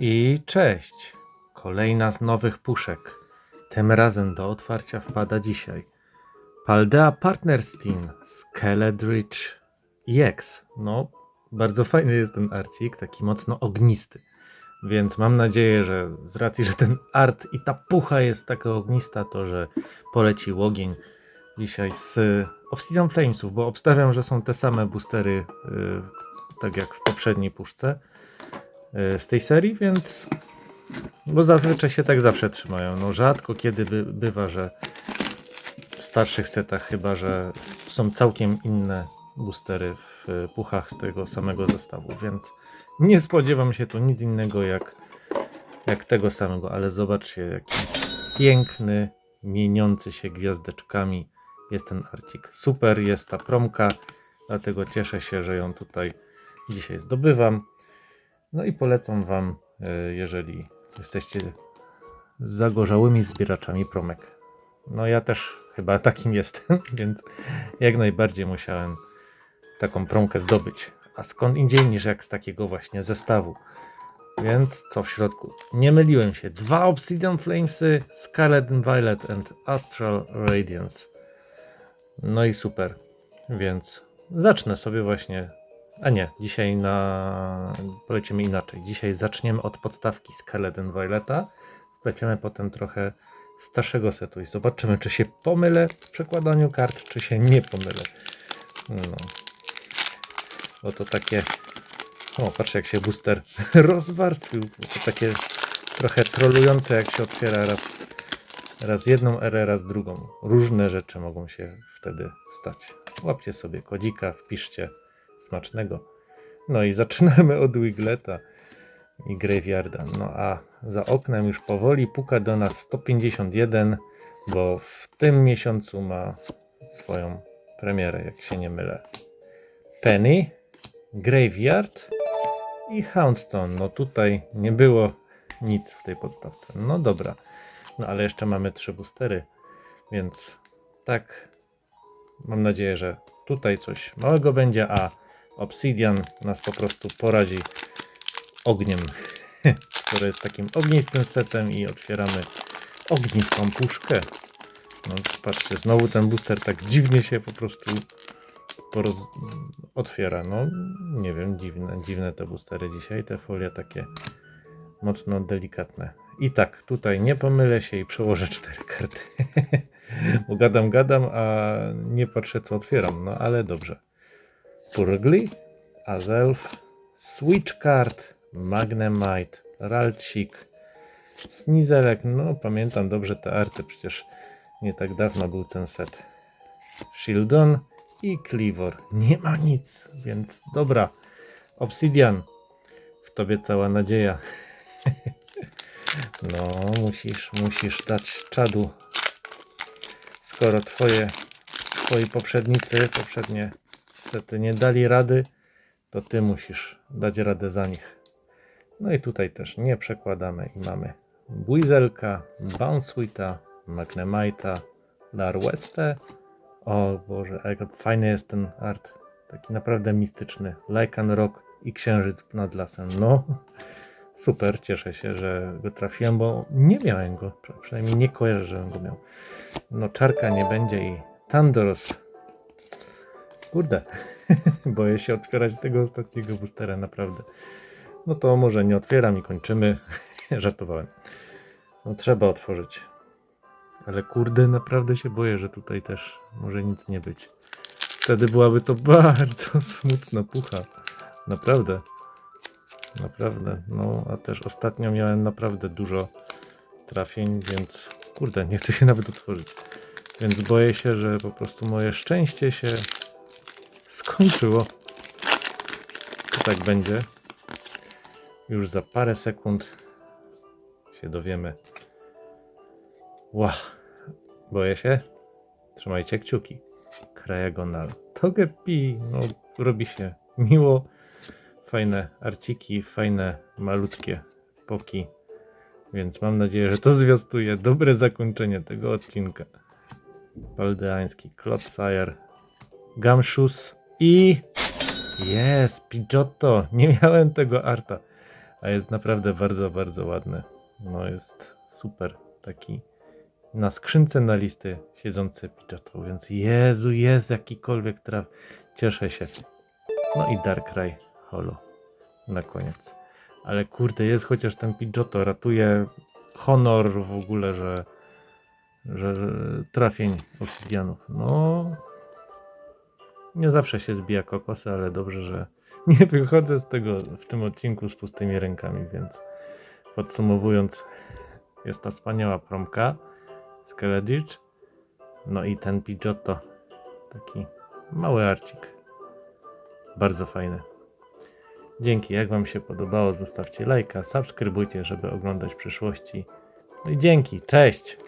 I cześć! Kolejna z nowych puszek. Tym razem do otwarcia wpada dzisiaj Paldea Partnerstein Skeledridge EX. No, bardzo fajny jest ten arcik, taki mocno ognisty. Więc mam nadzieję, że z racji, że ten art i ta pucha jest taka ognista, to że poleci ogień dzisiaj z Obsidian Flamesów, bo obstawiam, że są te same boostery, yy, tak jak w poprzedniej puszce z tej serii, więc bo zazwyczaj się tak zawsze trzymają. No rzadko kiedy by, bywa, że w starszych setach chyba, że są całkiem inne boostery w puchach z tego samego zestawu, więc nie spodziewam się tu nic innego jak, jak tego samego, ale zobaczcie jaki piękny, mieniący się gwiazdeczkami jest ten arcik. Super jest ta promka, dlatego cieszę się, że ją tutaj dzisiaj zdobywam. No i polecam Wam, e, jeżeli jesteście zagorzałymi zbieraczami promek. No ja też chyba takim jestem, więc jak najbardziej musiałem taką promkę zdobyć. A skąd indziej niż jak z takiego właśnie zestawu. Więc co w środku? Nie myliłem się. Dwa Obsidian Flamesy, Scarlet and Violet and Astral Radiance. No i super. Więc zacznę sobie właśnie. A nie, dzisiaj na. Polecimy inaczej. Dzisiaj zaczniemy od podstawki Scarlet and Violeta. Wpleciemy potem trochę starszego setu i zobaczymy, czy się pomylę w przekładaniu kart, czy się nie pomylę. No. Bo to takie. O, patrzcie jak się booster rozwarstwił. To takie trochę trolujące, jak się otwiera raz, raz jedną erę, raz drugą. Różne rzeczy mogą się wtedy stać. Łapcie sobie kodzika, wpiszcie smacznego. No i zaczynamy od Wigleta i Graveyarda. No a za oknem już powoli puka do nas 151, bo w tym miesiącu ma swoją premierę, jak się nie mylę. Penny, Graveyard i Houndstone. No tutaj nie było nic w tej podstawce. No dobra. No ale jeszcze mamy trzy boostery, więc tak mam nadzieję, że tutaj coś małego będzie, a Obsidian nas po prostu poradzi ogniem, który jest takim ognistym setem i otwieramy ognistą puszkę. No patrzcie, znowu ten booster tak dziwnie się po prostu poroz... otwiera. No nie wiem, dziwne, dziwne te boostery dzisiaj, te folie takie mocno delikatne. I tak, tutaj nie pomylę się i przełożę cztery karty. Bo gadam, gadam, a nie patrzę co otwieram. No ale dobrze. Purgli, Azelf, Switch Card, Magnemite, Raltsik, Snizelek. No pamiętam dobrze te arty, przecież nie tak dawno był ten set. Shieldon i Cleavor. Nie ma nic, więc dobra. Obsidian, w tobie cała nadzieja. No, musisz, musisz dać czadu. Skoro twoje, twoi poprzednicy, poprzednie sety nie dali rady, to ty musisz dać radę za nich. No i tutaj też nie przekładamy i mamy Buizelka, Bounsweeta, Magnemite'a, Larwestę. O Boże, jak fajny jest ten art. Taki naprawdę mistyczny. Lycan Rock i Księżyc nad lasem. No, super, cieszę się, że go trafiłem, bo nie miałem go. Przynajmniej nie kojarzę, żebym go miał. No, czarka nie będzie i Tandoros. Kurde, boję się otwierać tego ostatniego boostera, naprawdę. No to może nie otwieram i kończymy. Żartowałem. No trzeba otworzyć. Ale kurde, naprawdę się boję, że tutaj też może nic nie być. Wtedy byłaby to bardzo smutna pucha. Naprawdę. Naprawdę. No, a też ostatnio miałem naprawdę dużo trafień, więc kurde, nie chcę się nawet otworzyć. Więc boję się, że po prostu moje szczęście się skończyło. To tak będzie. Już za parę sekund się dowiemy. Ła, boję się. Trzymajcie kciuki. Krajagonal. Togepi, no robi się miło. Fajne arciki, fajne malutkie poki. Więc mam nadzieję, że to zwiastuje dobre zakończenie tego odcinka. Baldeański, Clodsire, Gumshoes i... Jest, Pidgeotto. Nie miałem tego arta. A jest naprawdę bardzo, bardzo ładny. No jest super. Taki na skrzynce na listy siedzący Pidgeotto, więc Jezu, jest jakikolwiek traf. Cieszę się. No i Darkrai Holo na koniec. Ale kurde, jest chociaż ten Pidgeotto, ratuje honor w ogóle, że, że trafień obsydianów. No, nie zawsze się zbija kokosy, ale dobrze, że nie wychodzę z tego w tym odcinku z pustymi rękami, więc podsumowując, jest ta wspaniała promka z Keledridge, no i ten Pidgeotto, taki mały arcik, bardzo fajny. Dzięki, jak Wam się podobało, zostawcie lajka, subskrybujcie, żeby oglądać przyszłości. No i dzięki, cześć!